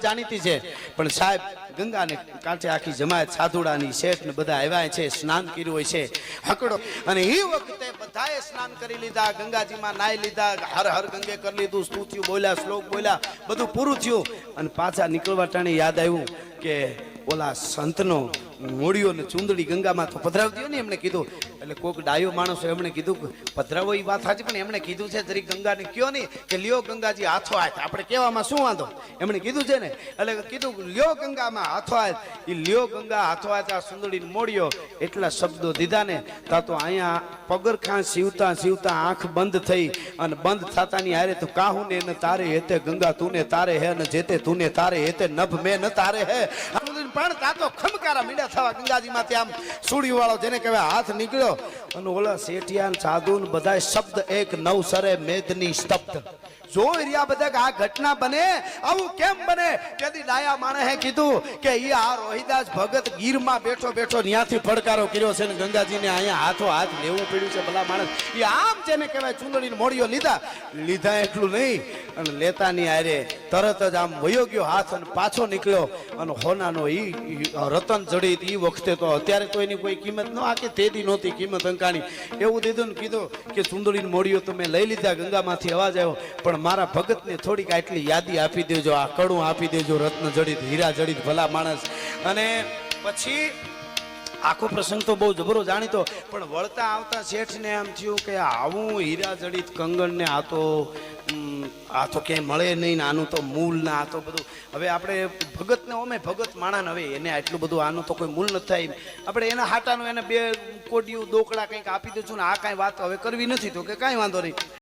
જાણીતી છે. પણ સાહેબ, ગંગાને કાંઠે આખી જમાયત સાધુડાની શેઠ ને બધા આવ્યા છે, સ્નાન કર્યું હોય છે. હકડો. અને એ વખતે બધાએ સ્નાન કરી લીધા, ગંગાજીમાં નાઈ લીધા, હર હર ગંગે કરી લીધું સ્તુતિયું બોલ્યા, શ્લોક બોલ્યા, બધું પૂરું થયું. અને પાછા નીકળવા ટાણે યાદ આવ્યું કે ઓલા સંતનો મોડિયો ને ચુંદડી ગંગામાં તો પધરાવી દો ને, એમણે કીધું. એટલે કોક ડાયો માણસો એમણે કીધું પધરાવો એ વાત સાચી, પણ એમણે કીધું છે જરી ગંગાને કયો નહીં કે લ્યો ગંગાજી હાથો હાથ આપણે કહેવામાં શું વાંધો? એમણે કીધું છે ને, એટલે કીધું લ્યો ગંગામાં હાથો હાથ એ લ્યો ગંગા હાથો હાથ આ સુંદડી મોડિયો એટલા શબ્દો દીધા ને, તા તો અહીંયા પગરખાં સીવતા સીવતા આંખ બંધ થઈ અને બંધ થતાની હારે તો કાહુ ને તારે હેતે, ગંગા તું ને તારે હે, ને જેતે તું ને તારે હેતે, નભ મેં ન તારે હે. પણ તાતો ખમકારા મીડા થવા ગંગાજીમાંથી આમ સુડી વાળો જેને કહેવાય હાથ નીકળ્યો. અને ઓલા શેઠિયાન સાધુ ને બધા શબ્દ એક નવ સરે મેદની સ્તબ્ધ. જોઈ રહ્યા બધા કે આ ઘટના બને? આવું કેમ બને? તેથી ડાયા માણસે કીધું કે ઈ આ રોહિદાસ ભગત ગીરમાં બેઠો બેઠો ન્યાથી પડકારો કર્યો છે ને ગંગાજીને અહીંયા હાથો હાથ લેવું પડ્યું છે ભલા માણસ. એ આમ જેને કહેવાય ચૂંદડીને મોડીઓ લીધા. લીધા એટલું નહીં. અને લેતાની આરે તરત જ આમ વયો ગયો હાથ અને પાછો નીકળ્યો. અને હોનાનો ઈ રતન જડિત ઈ વખતે તો અત્યારે તો એની કોઈ કિંમત ન આ કે તેદી નહોતી, કિંમત અંકાણી. એવું દીધું ને કીધું કે સુંદરીની મોડીઓ તો મેં લઈ લીધા, ગંગામાંથી અવાજ આવ્યો. પણ મારા ભગતને થોડીક આટલી યાદી આપી દેજો, આ કડું આપી દેજો, રત્ન જડિત, હીરા જડિત, ભલા માણસ. અને પછી આખો પ્રસંગ તો બહુ જબરો જાણીતો, પણ વળતા આવતા શેઠને એમ થયું કે આવું હીરા જડિત કંગણ ને આ તો આ તો ક્યાંય મળે નહીં ને આનું તો મૂલ ને, આ તો બધું. હવે આપણે ભગતને ઓમે ભગત માણાને હવે એને આટલું બધું, આનું તો કોઈ મૂલ નથી થાય આપણે એના હાટાનું એને બે કોડિયું, દોકડા કંઈક આપી દઉં ને આ કાંઈ વાત હવે કરવી નથી તો કે કાંઈ વાંધો નહીં.